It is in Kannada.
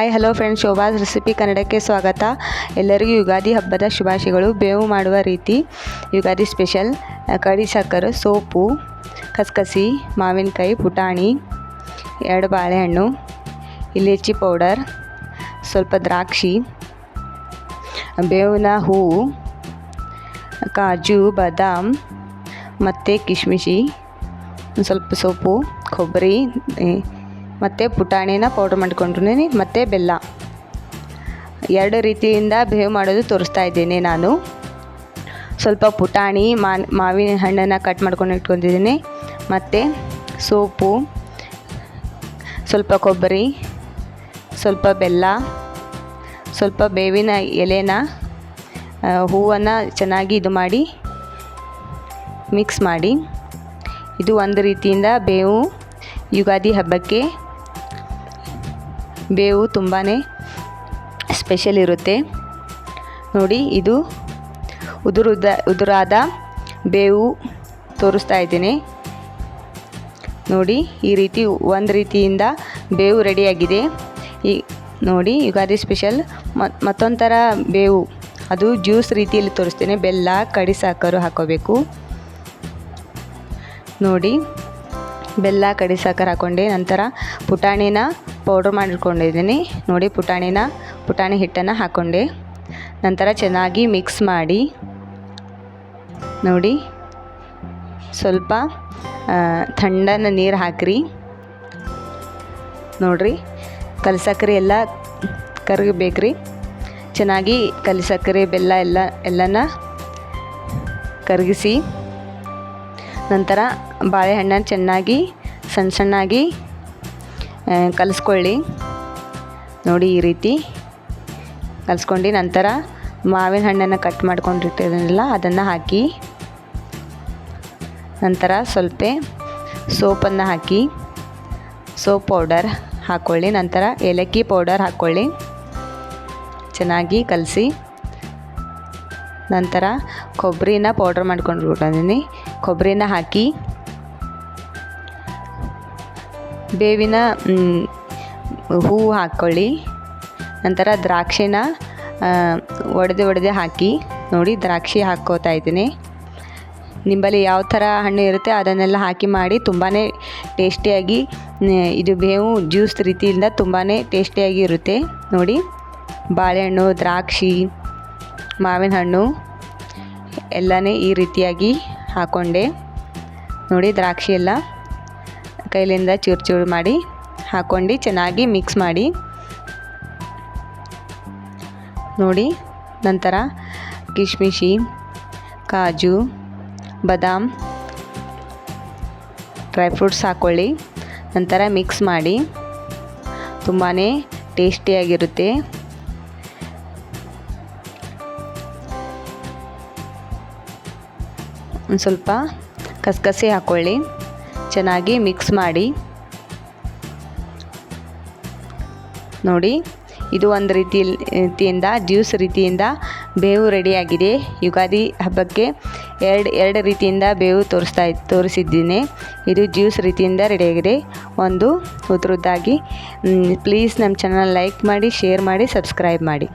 Hi, hello friends Shobha's recipe ಕನ್ನಡಕ್ಕೆ ಸ್ವಾಗತ. ಎಲ್ಲರಿಗೂ ಯುಗಾದಿ ಹಬ್ಬದ ಶುಭಾಶಯಗಳು. ಬೇವು ಮಾಡುವ ರೀತಿ. ಯುಗಾದಿ ಸ್ಪೆಷಲ್ ಕಡಿ ಸಕ್ಕರೆ, ಸೋಪು, ಕಸಕಸಿ, ಮಾವಿನಕಾಯಿ, ಪುಟಾಣಿ, ಎರಡು ಬಾಳೆಹಣ್ಣು ಇಲೈಚಿ ಪೌಡರ್ ಸ್ವಲ್ಪ ದ್ರಾಕ್ಷಿ, ಬೇವಿನ ಹೂವು, ಕಾಜು, ಬಾದಾಮ್, ಮತ್ತು ಕಿಶ್ಮಿಶಿ ಸ್ವಲ್ಪ ಸೋಪು, ಕೊಬ್ಬರಿ ಮತ್ತು ಪುಟಾಣಿನ ಪೌಡ್ರ್ ಮಾಡ್ಕೊಂಡಿದ್ದೀನಿ, ಮತ್ತು ಬೆಲ್ಲ. ಎರಡು ರೀತಿಯಿಂದ ಬೇವು ಮಾಡೋದು ತೋರಿಸ್ತಾ ಇದ್ದೀನಿ ನಾನು. ಸ್ವಲ್ಪ ಪುಟಾಣಿ ಮಾವಿನ ಹಣ್ಣನ್ನು ಕಟ್ ಮಾಡ್ಕೊಂಡು ಇಟ್ಕೊಂಡಿದ್ದೀನಿ. ಮತ್ತು ಸೋಪು, ಸ್ವಲ್ಪ ಕೊಬ್ಬರಿ, ಸ್ವಲ್ಪ ಬೆಲ್ಲ, ಸ್ವಲ್ಪ ಬೇವಿನ ಎಲೆನ ಹೂವನ್ನು ಚೆನ್ನಾಗಿ ಇದು ಮಾಡಿ ಮಿಕ್ಸ್ ಮಾಡಿ. ಇದು ಒಂದು ರೀತಿಯಿಂದ ಬೇವು ಯುಗಾದಿ ಹಬ್ಬಕ್ಕೆ ಬೇವು ತುಂಬಾ ಸ್ಪೆಷಲ್ ಇರುತ್ತೆ. ನೋಡಿ, ಇದು ಉದುರುದ, ಉದುರಾದ ಬೇವು ತೋರಿಸ್ತಾ ಇದ್ದೀನಿ. ನೋಡಿ, ಈ ರೀತಿ ಒಂದು ರೀತಿಯಿಂದ ಬೇವು ರೆಡಿಯಾಗಿದೆ ಈ, ನೋಡಿ, ಯುಗಾದಿ ಸ್ಪೆಷಲ್ ಮತ್ತೊಂಥರ ಬೇವು. ಅದು ಜ್ಯೂಸ್ ರೀತಿಯಲ್ಲಿ ತೋರಿಸ್ತೇನೆ. ಬೆಲ್ಲ, ಕಡಿ ಸಾಕರು ಹಾಕೋಬೇಕು. ನೋಡಿ, ಬೆಲ್ಲ, ಕಡಿ ಸಾಕರು ಹಾಕ್ಕೊಂಡೆ ನಂತರ ಪುಟಾಣಿನ ಪೌಡ್ರ್ ಮಾಡಿಟ್ಕೊಂಡಿದ್ದೀನಿ ನೋಡಿ ಪುಟಾಣಿನ, ಪುಟಾಣಿ ಹಿಟ್ಟನ್ನು ಹಾಕ್ಕೊಂಡೆ ನಂತರ ಚೆನ್ನಾಗಿ ಮಿಕ್ಸ್ ಮಾಡಿ, ನೋಡಿ. ಸ್ವಲ್ಪ ಥಂಡನ ನೀರು ಹಾಕ್ರಿ. ನೋಡಿರಿ, ಕಲ್ಸಕ್ರೆ ಎಲ್ಲ ಕರಗಬೇಕ್ರಿ ಚೆನ್ನಾಗಿ ಕಲಿಸಕ್ಕರೆ ಬೆಲ್ಲ ಎಲ್ಲ, ಎಲ್ಲನ ಕರಗಿಸಿ. ನಂತರ ಬಾಳೆಹಣ್ಣನ್ನು ಚೆನ್ನಾಗಿ ಸಣ್ಣ ಸಣ್ಣಾಗಿ ಕಲಿಸ್ಕೊಳ್ಳಿ. ನೋಡಿ ಈ ರೀತಿ ಕಲಿಸ್ಕೊಂಡು ನಂತರ ಮಾವಿನ ಹಣ್ಣನ್ನು ಕಟ್ ಮಾಡ್ಕೊಂಡಿರ್ತೀರಲ್ಲ ಅದನ್ನು ಹಾಕಿ. ನಂತರ ಸ್ವಲ್ಪ ಸೋಪನ್ನು ಹಾಕಿ. ಸೋಪ್ ಪೌಡರ್ ಹಾಕ್ಕೊಳ್ಳಿ ನಂತರ ಏಲಕ್ಕಿ ಪೌಡರ್ ಹಾಕ್ಕೊಳ್ಳಿ ಚೆನ್ನಾಗಿ ಕಲಸಿ. ನಂತರ ಕೊಬ್ಬರಿನ ಪೌಡ್ರ್ ಮಾಡ್ಕೊಂಡು ಬಿಟ್ಟಿದ್ದೀನಿ ಕೊಬ್ಬರಿನ ಹಾಕಿ. ಬೇವಿನ ಹೂವು ಹಾಕ್ಕೊಳ್ಳಿ ನಂತರ ದ್ರಾಕ್ಷಿನ ಒಡೆದು ಒಡೆದು ಹಾಕಿ. ನೋಡಿ, ದ್ರಾಕ್ಷಿ ಹಾಕ್ಕೋತಾ ಇದ್ದೀನಿ. ನಿಂಬಲ್ಲಿ ಯಾವ ಥರ ಹಣ್ಣು ಇರುತ್ತೆ ಅದನ್ನೆಲ್ಲ ಹಾಕಿ ಮಾಡಿ ತುಂಬಾ ಟೇಸ್ಟಿಯಾಗಿ ಇದು ಬೇವು ಜ್ಯೂಸ್ ರೀತಿಯಿಂದ ತುಂಬಾ ಟೇಸ್ಟಿಯಾಗಿ ಇರುತ್ತೆ. ನೋಡಿ, ಬಾಳೆಹಣ್ಣು, ದ್ರಾಕ್ಷಿ, ಮಾವಿನ ಹಣ್ಣು, ಎಲ್ಲನೇ ಈ ರೀತಿಯಾಗಿ ಹಾಕ್ಕೊಂಡೆ ನೋಡಿ, ದ್ರಾಕ್ಷಿ ಎಲ್ಲ ಕೈಲಿಂದ ಚೂರು ಚೂರು ಮಾಡಿ ಹಾಕ್ಕೊಂಡು ಚೆನ್ನಾಗಿ ಮಿಕ್ಸ್ ಮಾಡಿ. ನೋಡಿ, ನಂತರ ಕಿಶ್ಮಿಶಿ, ಕಾಜು, ಬದಾಮ್, ಡ್ರೈ ಫ್ರೂಟ್ಸ್ ಹಾಕ್ಕೊಳ್ಳಿ ನಂತರ ಮಿಕ್ಸ್ ಮಾಡಿ. ತುಂಬಾ ಟೇಸ್ಟಿಯಾಗಿರುತ್ತೆ ಒಂದು ಸ್ವಲ್ಪ ಕಸಕಸಿ ಹಾಕ್ಕೊಳ್ಳಿ ಚೆನ್ನಾಗಿ ಮಿಕ್ಸ್ ಮಾಡಿ. ನೋಡಿ, ಇದು ಒಂದು ರೀತಿ ರೀತಿಯಿಂದ, ಜ್ಯೂಸ್ ರೀತಿಯಿಂದ ಬೇವು ರೆಡಿಯಾಗಿದೆ. ಯುಗಾದಿ ಹಬ್ಬಕ್ಕೆ ಎರಡು ಎರಡು ರೀತಿಯಿಂದ ಬೇವು ತೋರಿಸ್ತಾ ತೋರಿಸಿದ್ದೀನಿ. ಇದು ಜ್ಯೂಸ್ ರೀತಿಯಿಂದ ರೆಡಿಯಾಗಿದೆ. ಒಂದು ಉದ್ರುದ್ದಾಗಿ. ಪ್ಲೀಸ್ ನಮ್ಮ ಚಾನಲ್ ಲೈಕ್ ಮಾಡಿ, ಶೇರ್ ಮಾಡಿ, ಸಬ್ಸ್ಕ್ರೈಬ್ ಮಾಡಿ.